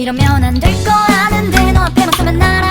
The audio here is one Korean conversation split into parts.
이러면 안 될 거 아는데 너 앞에만 서면 날아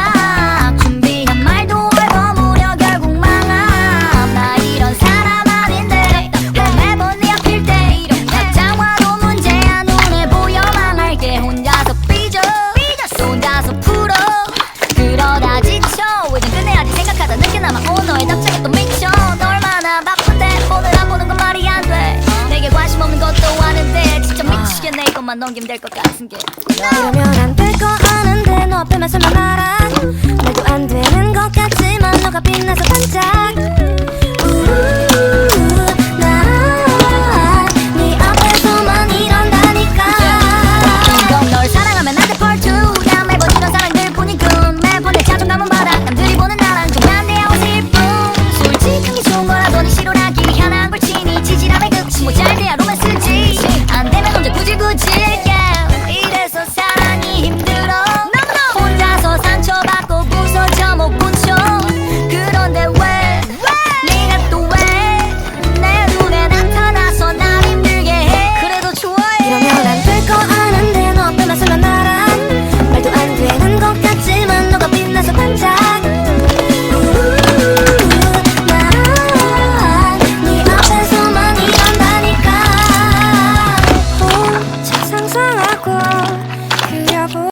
번만 넘기면 될 것 같은 게. 이러면 안될거 아는데 너 앞에만 설만 알아